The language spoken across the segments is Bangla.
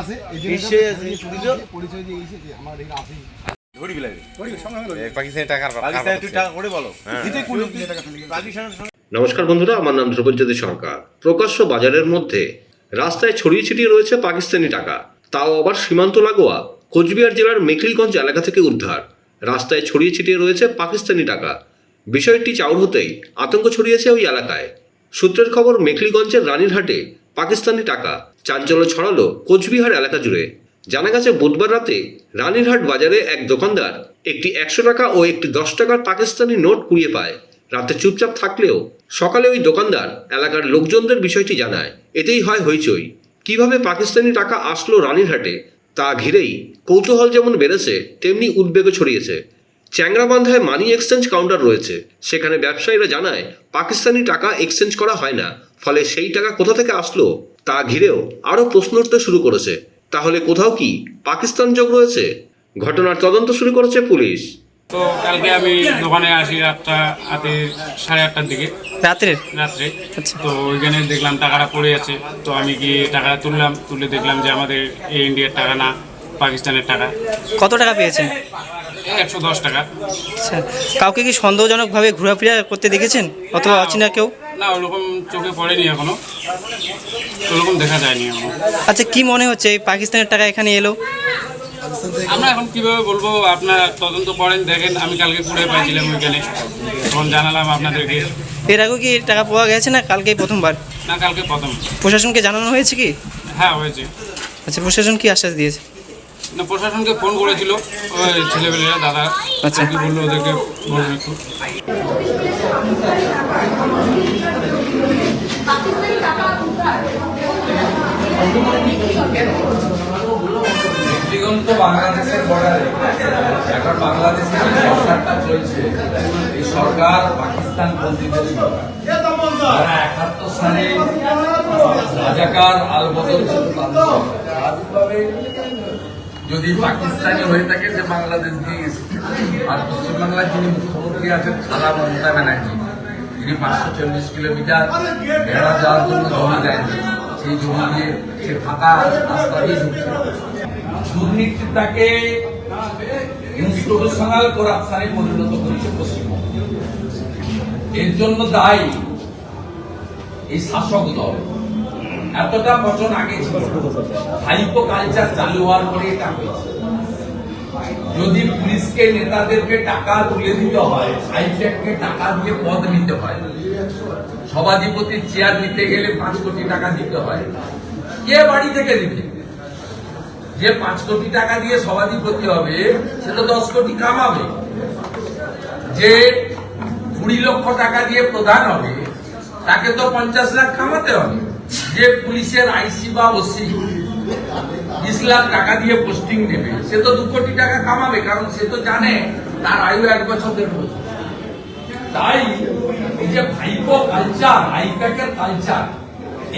আছে, পরিচয় দিয়ে যে আমার আছে। নমস্কার বন্ধুরা আমার নাম ধ্রুবজ্যোতি সরকার। প্রকাশ্য বাজারের মধ্যে রাস্তায় ছড়িয়ে ছিটিয়ে রয়েছে পাকিস্তানি টাকা। তাও আবার সীমান্ত লাগোয়া কোচবিহার জেলার মেখলিগঞ্জ এলাকা থেকে উদ্ধার। রাস্তায় ছড়িয়ে ছিটিয়ে রয়েছে পাকিস্তানি টাকা। বিষয়টি চাউর হতেই আতঙ্ক ছড়িয়েছে ওই এলাকায়। সূত্রের খবর মেখলিগঞ্জের রানীরহাটে পাকিস্তানি টাকা চাঞ্চল্য ছড়ালো কোচবিহার এলাকা জুড়ে। জানা গেছে, বুধবার রাতে রানীরহাট বাজারে এক দোকানদার একটি একশো টাকা ও একটি দশ টাকার পাকিস্তানি নোট কুড়িয়ে পায়। রাতে চুপচাপ থাকলেও সকালে ওই দোকানদার এলাকার লোকজনদের বিষয়টি জানায়। এতেই হয় হইচই। কীভাবে পাকিস্তানি টাকা আসলো রানীরহাটে, তা ঘিরেই কৌতূহল যেমন বেড়েছে, তেমনি উদ্বেগও ছড়িয়েছে। চ্যাংরাবান্ধায় মানি এক্সচেঞ্জ কাউন্টার রয়েছে। সেখানে ব্যবসায়ীরা জানায়, পাকিস্তানি টাকা এক্সচেঞ্জ করা হয় না। ফলে সেই টাকা কোথা থেকে আসলো তা ঘিরেও আরও প্রশ্ন উঠতে শুরু করেছে। তাহলে কোথাও কি পাকিস্তান যোগ রয়েছে? ঘটনার তদন্ত শুরু করেছে পুলিশ। তো কালকে আমি দোকানে আসি রাতটা রাতে সাড়ে আটটার দিকে। রাত্রের? রাত্রে। আচ্ছা। তো ওইখানে দেখলাম টাকাটা পড়ে আছে। তো আমি গিয়ে টাকাটা তুললাম তুলে দেখলাম যে আমাদের এই ইন্ডিয়ার টাকা না পাকিস্তানের টাকা। কত টাকা পেয়েছেন? একশো দশ টাকা। আচ্ছা। কাউকে কি সন্দেহজনকভাবে ঘোরাফেরা করতে দেখেছেন? অথবা অচেনা কেউ? না ওরকম চোখে পড়েনি এখনও। ওরকম দেখা যায়নি এখনও। আচ্ছা কি মনে হচ্ছে? এই পাকিস্তানের টাকা এখানে এলো? আমরা এখন কীভাবে বলব আপনারা তদন্ত করেন দেখেন আমি কালকে কুড়ে পাইছিলাম ওইখানে। তখন জানালাম আপনাদেরকে। এর আগেও কি টাকা পাওয়া গেছে না কালকেই প্রথমবার? না কালকে প্রথম। প্রশাসনকে জানানো হয়েছে কি? হ্যাঁ হয়েছে। আচ্ছা প্রশাসন কি আশ্বাস দিয়েছে? না প্রশাসনকে ফোন করেছিল ওই ছেলেপেলেরা দাদা আচ্ছা। কি বলল ওদেরকে বলব একটু ব্যক্তিগত বাংলাদেশের বর্ডারে এখন বাংলাদেশে যে সরকারটা চলছে এই সরকার পাকিস্তান পন্থীদের সরকার যারা একাত্তর সালে রাজাকার আল বদল ছিল তাদের সরকার। স্বাভাবিকভাবে যদি পাকিস্তানি হয়ে থাকে সে বাংলাদেশ দিয়ে গেছে আর পশ্চিমবাংলার যিনি মুখ্যমন্ত্রী আছেন খালা মমতা ব্যানার্জি তিনি পাঁচশো চল্লিশ কিলোমিটার বেড়া যাওয়ার জন্য জমি দেন সেই জমি দিয়ে সে ফাঁকা রাস্তা দিয়ে ঢুকছে। দুর্নীতিটাকে ইনস্টিটিউশনাল করাপশনে পরিণত করেছে পশ্চিমবঙ্গ। এর জন্য দায়ী এই শাসক দল। এতটা বছর আগে ছিল হাইপো কালচার চালু হওয়ার পরে এটা হয়েছে। যদি পুলিশকে, নেতাদেরকে টাকা তুলে দিতে হয় হাইটেককে টাকা দিয়ে পদ নিতে হয় সভাধিপতির চেয়ার নিতে গেলে পাঁচ কোটি টাকা দিতে হয়, কে বাড়ি থেকে দিবে? যে পাঁচ কোটি টাকা দিয়ে সভাধিপতি হবে সেটা দশ কোটি কামাবে। যে কুড়ি লক্ষ টাকা দিয়ে প্রধান হবে, তাকে তো পঞ্চাশ লাখ কামাতে হবে। যে পুলিশের আইসি বা ওসি বিশ লাখ টাকা দিয়ে পোস্টিং নেবে সে তো দু কোটি টাকা কামাবে, কারণ সে তো জানে তার আয়ু এক বছর দেড় বছর তাই এই যে ভাইপো কালচার হাইপ্যাকের কালচার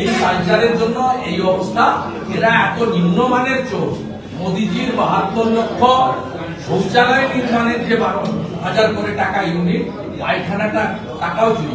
এই কালচারের জন্য এই অবস্থা, এরা এত নিম্নমানের চোর। মোদিজির বাহাত্তর লক্ষ শৌচালয় নির্মাণের যে বারো হাজার করে টাকা ইউনিট, পায়খানাটা, টাকাও চুরি